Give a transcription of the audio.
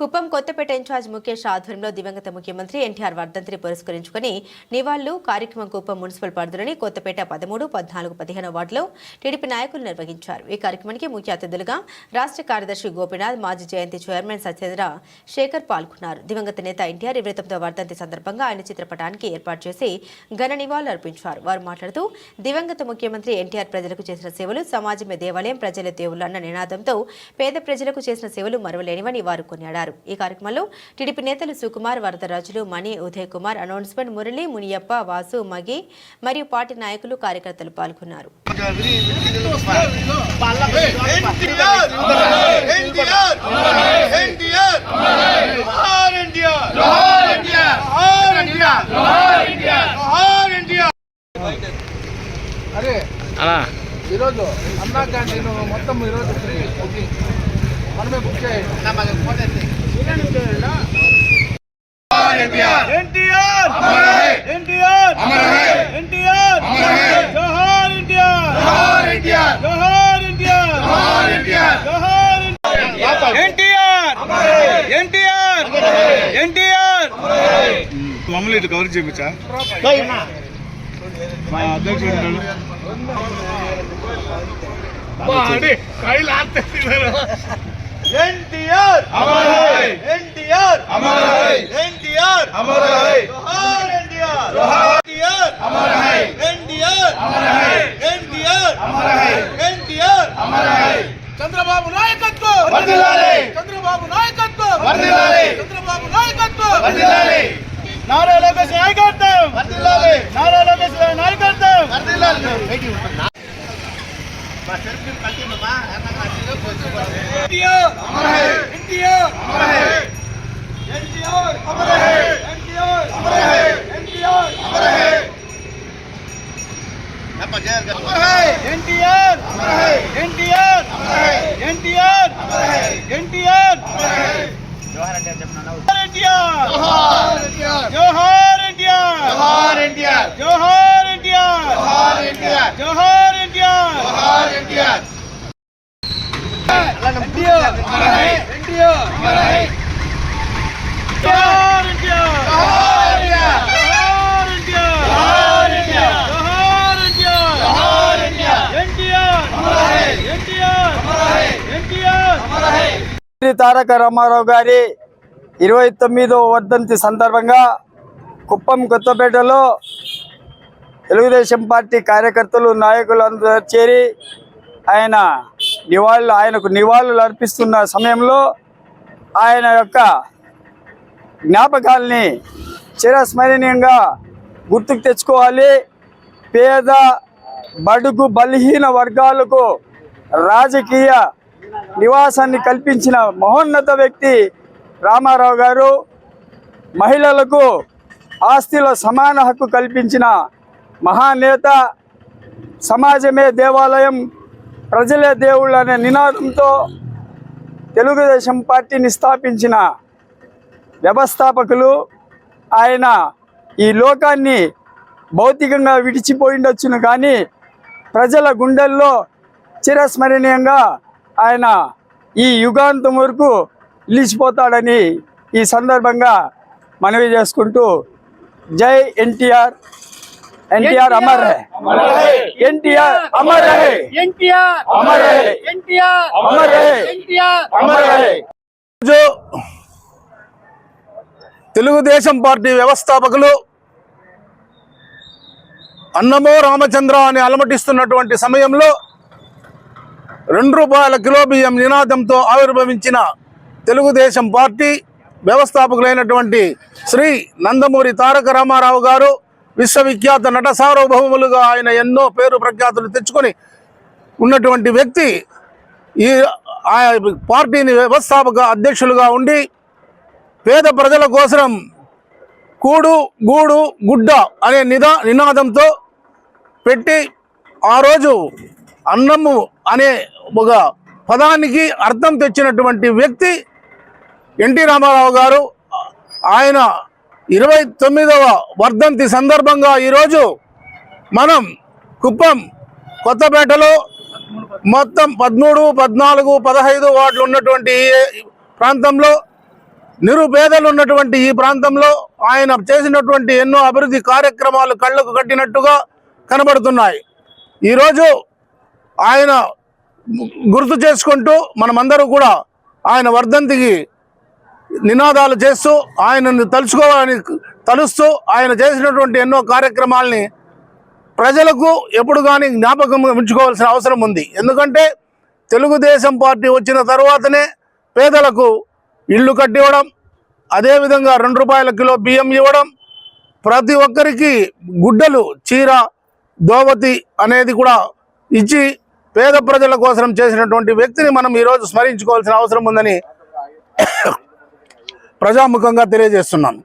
Kuppam Kothapeta incharge Mukesh ఆధ్వర్యంలో దివంగత ముఖ్యమంత్రి ఎన్టీఆర్ వర్ధంతిని పురస్కరించుకుని నివాళులు కార్యక్రమం కుప్పం మున్సిపల్ పరిధిలోని కొత్తపేట పదమూడు పద్నాలుగు పదిహేను వార్డులో టీడీపీ నాయకులు నిర్వహించారు. ఈ కార్యక్రమానికి ముఖ్య అతిథులుగా రాష్ట్ర కార్యదర్శి గోపీనాథ్ మాజీ జయంతి చైర్మన్ సత్యేంద్ర శేఖర్ పాల్గొన్నారు. దివంగత నేత ఎన్టీఆర్ ఇరవై వర్ధంతి సందర్భంగా ఆయన చిత్రపటానికి ఏర్పాటు చేసి ఘన నివాళులు అర్పించారు. వారు మాట్లాడుతూ దివంగత ముఖ్యమంత్రి ఎన్టీఆర్ ప్రజలకు చేసిన సేవలు సమాజమే దేవాలయం ప్రజల దేవుళ్ళు అన్న నినాదంతో పేద ప్రజలకు చేసిన సేవలు మరువలేనివని వారు కొనియాడారు. ఈ కార్యక్రమంలో టీడీపీ నేతలు సుకుమార్ వరదరాజులు మణి ఉదయ్ కుమార్ అనౌన్స్మెంట్ మురళి మునియప్ప వాసు మగి మరియు పార్టీ నాయకులు కార్యకర్తలు పాల్గొన్నారు. అరే ఈరోజు అన్నా క్యాంటీన్ మొత్తం ఈరోజు మనమే బుక్ మమ్మల్ని ఇటు కవర్ చేయించా? మా అధ్యక్షుడు కైలు ఎన్టీఆర్ చంద్రబాబు నాయకత్వం వర్ధిల్లాలి చంద్రబాబు నాయకత్వం వర్ధిల్లాలి నారా లోకేష్ నాయకత్వం వర్ధిల్లాలి నారా లోకేష్ నాయకత్వం వర్ధిల్లాలి ఎన్టీఆర్ NTR. Taraka Ramarao గారి ఇరవై తొమ్మిదో వర్ధంతి సందర్భంగా కుప్పం కొత్తపేటలో తెలుగుదేశం పార్టీ కార్యకర్తలు నాయకులు అందరూ చేరి ఆయన నివాళులు ఆయనకు నివాళులు అర్పిస్తున్న సమయంలో ఆయన యొక్క జ్ఞాపకాల్ని చిరస్మరణీయంగా గుర్తుకు తెచ్చుకోవాలి. పేద బడుగు బలహీన వర్గాలకు రాజకీయ నివాసాన్ని కల్పించిన మహోన్నత వ్యక్తి రామారావు గారు మహిళలకు ఆస్తిలో సమాన హక్కు కల్పించిన మహానేత సమాజమే దేవాలయం ప్రజలే దేవుళ్ళు అనే నినాదంతో తెలుగుదేశం పార్టీని స్థాపించిన వ్యవస్థాపకులు ఆయన ఈ లోకాన్ని భౌతికంగా విడిచిపోయిండొచ్చును కానీ ప్రజల గుండెల్లో చిరస్మరణీయంగా ఆయన ఈ యుగాంతం వరకు నిలిచిపోతాడని ఈ సందర్భంగా మనవి చేసుకుంటూ జై ఎన్టీఆర్ ఎన్టీఆర్ అమర్ ఎన్టీఆర్ అమర్ ఎన్టీఆర్ అమర్ ఎన్టీఆర్ అమర్ ఎన్టీఆర్ అమర్ రోజు తెలుగుదేశం పార్టీ వ్యవస్థాపకులు అన్నమో రామచంద్ర అని అలమటిస్తున్నటువంటి సమయంలో రెండు రూపాయల కిలో బియ్యం నినాదంతో ఆవిర్భవించిన తెలుగుదేశం పార్టీ వ్యవస్థాపకులైనటువంటి శ్రీ నందమూరి తారక రామారావు గారు విశ్వవిఖ్యాత నట సార్వభౌములుగా ఆయన ఎన్నో పేరు ప్రఖ్యాతులు తెచ్చుకొని ఉన్నటువంటి వ్యక్తి ఈ పార్టీని వ్యవస్థాపక అధ్యక్షులుగా ఉండి పేద ప్రజల కోసం కూడు గూడు గుడ్డ అనే నిదా నినాదంతో పెట్టి ఆ రోజు అన్నము అనే ఒక పదానికి అర్థం తెచ్చినటువంటి వ్యక్తి ఎన్టీ రామారావు గారు. ఆయన ఇరవై తొమ్మిదవ వర్ధంతి సందర్భంగా ఈరోజు మనం కుప్పం కొత్తపేటలో మొత్తం పదమూడు పద్నాలుగు పదహైదు వార్డులు ఉన్నటువంటి ఈ ప్రాంతంలో నిరుపేదలు ఉన్నటువంటి ఈ ప్రాంతంలో ఆయన చేసినటువంటి ఎన్నో అభివృద్ధి కార్యక్రమాలు కళ్ళకు కట్టినట్టుగా కనబడుతున్నాయి. ఈరోజు ఆయన గుర్తు చేసుకుంటూ మనమందరూ కూడా ఆయన వర్ధంతికి నినాదాలు చేస్తూ ఆయనను తలుచుకోవాలని తలుస్తూ ఆయన చేసినటువంటి ఎన్నో కార్యక్రమాల్ని ప్రజలకు ఎప్పుడు కానీ జ్ఞాపకం ఉంచుకోవాల్సిన అవసరం ఉంది. ఎందుకంటే తెలుగుదేశం పార్టీ వచ్చిన తర్వాతనే పేదలకు ఇళ్ళు కట్టివ్వడం అదేవిధంగా రెండు రూపాయల కిలో బియ్యం ఇవ్వడం ప్రతి ఒక్కరికి గుడ్డలు చీర దోవతి అనేది కూడా ఇచ్చి పేద ప్రజల కోసం చేసినటువంటి వ్యక్తిని మనం ఈరోజు స్మరించుకోవాల్సిన అవసరం ఉందని ప్రజాముఖంగా తెలియజేస్తున్నాను.